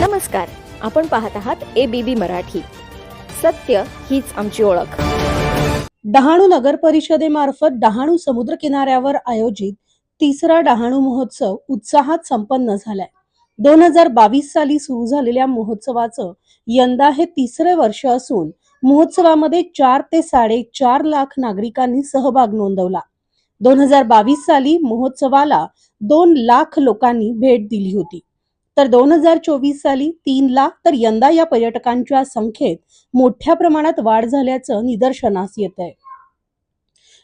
नमस्कार आपण पाहत आहात ए बी बी मराठी. सत्य हीच आमची ओळख. डहाणू नगर परिषदेमार्फत डहाणू समुद्र किनाऱ्यावर आयोजित तिसरा डहाणू महोत्सव उत्साहात संपन्न झालाय. दोन हजार बावीस साली सुरू झालेल्या महोत्सवाचं यंदा हे तिसरे वर्ष असून महोत्सवामध्ये चार ते साडेचार लाख नागरिकांनी सहभाग नोंदवला. दोन हजार बावीस साली महोत्सवाला दोन लाख लोकांनी भेट दिली होती. तर दोन हजार चोवीस साली तीन लाख तर यंदा या पर्यटकांच्या संख्येत मोठ्या प्रमाणात वाढ झाल्याचं निदर्शनास येत आहे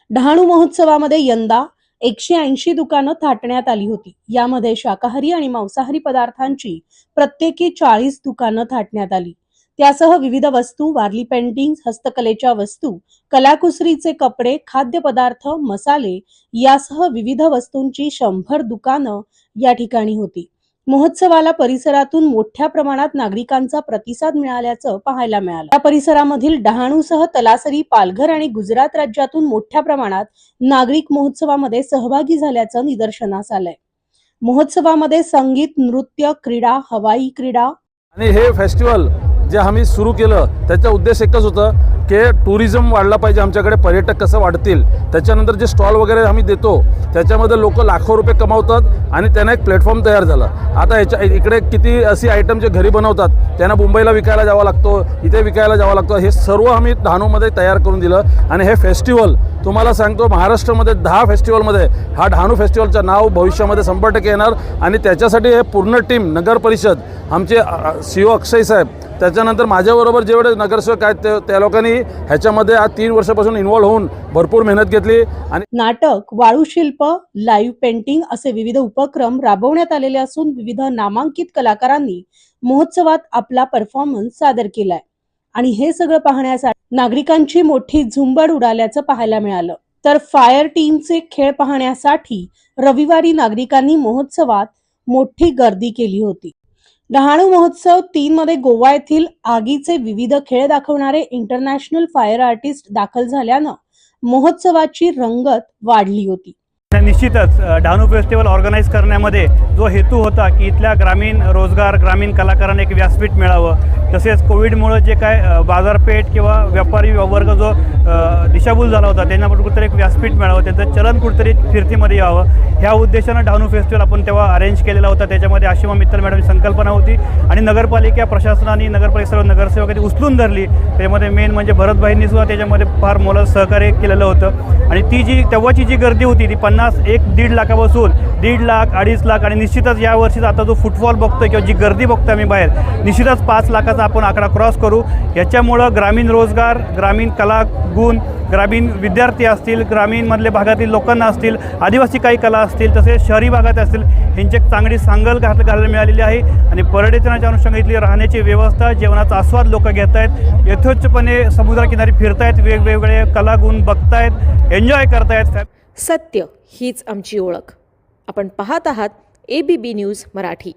डहाणू महोत्सवामध्ये यंदा एकशे ऐंशी दुकानं थाटण्यात आली होती. यामध्ये शाकाहारी आणि मांसाहारी पदार्थांची प्रत्येकी चाळीस दुकानं थाटण्यात आली. त्यासह विविध वस्तू वारली पेंटिंग हस्तकलेच्या वस्तू कलाकुसरीचे कपडे खाद्यपदार्थ मसाले यासह विविध वस्तूंची शंभर दुकानं या ठिकाणी होती. महोत्सवाला परिसरातून मोठ्या प्रमाणात नागरिकांचा प्रतिसाद मिळाल्याचं पाहायला मिळालं. या परिसरामधील डहाणूसह तलासरी पालघर आणि गुजरात राज्यातून मोठ्या प्रमाणात नागरिक महोत्सवामध्ये सहभागी झाल्याचं निदर्शनास आलंय. महोत्सवामध्ये संगीत नृत्य क्रीडा हवाई क्रीडा आणि हे फेस्टिवल जे आम्ही सुरू केलं त्याचा उद्देश एकच होतं की टुरिझम वाढला पाहिजे आमच्याकडे पर्यटक कसं वाढतील त्याच्यानंतर जे स्टॉल वगैरे आम्ही देतो त्याच्यामध्ये लोक लाखो रुपये कमावतात आणि त्यांना एक प्लॅटफॉर्म तयार झाला. आता ह्याच्या इकडे किती अशी आयटम जे घरी बनवतात त्यांना मुंबईला विकायला जावं लागतो इथे विकायला जावं लागतं हे सर्व आम्ही डहाणूमध्ये तयार करून दिलं. आणि हे फेस्टिवल तुम्हाला सांगतो महाराष्ट्रामध्ये दहा फेस्टिवलमध्ये हा डहाणू फेस्टिवलचं नाव भविष्यामध्ये शंभर टक्के येणार. आणि त्याच्यासाठी हे पूर्ण टीम नगर परिषद आमचे सी ओ अक्षय साहेब त्याच्यानंतर माझ्याबरोबर जेवढे नगरसेवक आहेत ते त्या लोकांनी ह्याच्यामध्ये आज तीन वर्षापासून इन्वॉल्व्ह होऊन भरपूर मेहनत घेतली आणि नाटक वाळूशिल्प लाईव्ह पेंटिंग असे विविध उपक्रम राबवण्यात आलेले असून विविध नामांकित कलाकारांनी महोत्सवात आपला परफॉर्मन्स सादर केलाय. आणि हे सगळं पाहण्यासाठी नागरिकांची मोठी झुंबड उडाल्याचं पाहायला मिळालं. तर फायर टीमचे खेळ पाहण्यासाठी रविवारी नागरिकांनी महोत्सवात मोठी गर्दी केली होती. डहाणू महोत्सव तीन मध्ये गोवा येथील आगीचे विविध खेळ दाखवणारे इंटरनॅशनल फायर आर्टिस्ट दाखल झाल्यानं महोत्सवाची रंगत वाढली होती. निश्चितच डहाणू फेस्टिवल ऑर्गनाईज करण्यामध्ये जो हेतू होता की इथल्या ग्रामीण रोजगार ग्रामीण कलाकारांना एक व्यासपीठ मिळावं. तसेच कोविडमुळं जे काय बाजारपेठ किंवा व्यापारी वर्ग जो दिशाभूल झाला होता. त्यांना पण कुठेतरी एक व्यासपीठ मिळावं. त्यांचं चलन कुठेतरी फिरतीमध्ये यावं. ह्या उद्देशानं डहाणू फेस्टिवल आपण तेव्हा अरेंज केलेला होता. त्याच्यामध्ये आशिमा मित्तल मॅडमची संकल्पना होती. आणि नगरपालिका प्रशासनाने नगरपालिका सर्व नगरसेवकांनी उचलून धरली. त्यामध्ये मेन म्हणजे भरतभाईंनी सुद्धा त्याच्यामध्ये फार मोलं सहकार्य केलेलं होतं. आणि ती जी तेव्हाची जी गर्दी होती ती पन्नास एक दीड लाखापासून दीड लाख अडीच लाख आणि निश्चितच या वर्षीचा आता जो फुटबॉल बघतोय किंवा जी गर्दी बघतोय आम्ही बाहेर निश्चितच पाच लाखाचा आपण आकडा क्रॉस करू. याच्यामुळं ग्रामीण रोजगार ग्रामीण कला गुण ग्रामीण विद्यार्थी असतील ग्रामीणमधल्या भागातील लोकांना असतील आदिवासी काही कला असतील तसेच शहरी भागात असतील ह्यांची एक चांगली सांगल घात घालायला मिळालेली आहे. आणि पर्यटनाच्या अनुषंगाने इथली राहण्याची व्यवस्था जेवणाचा आस्वाद लोक घेत आहेत यथोच्छपणे समुद्रकिनारी फिरतायत वेगवेगळे कलागुण बघतायत एन्जॉय करतायत. सत्य हीच आमची ओळख. आपण पाहत आहात A B B news Marathi.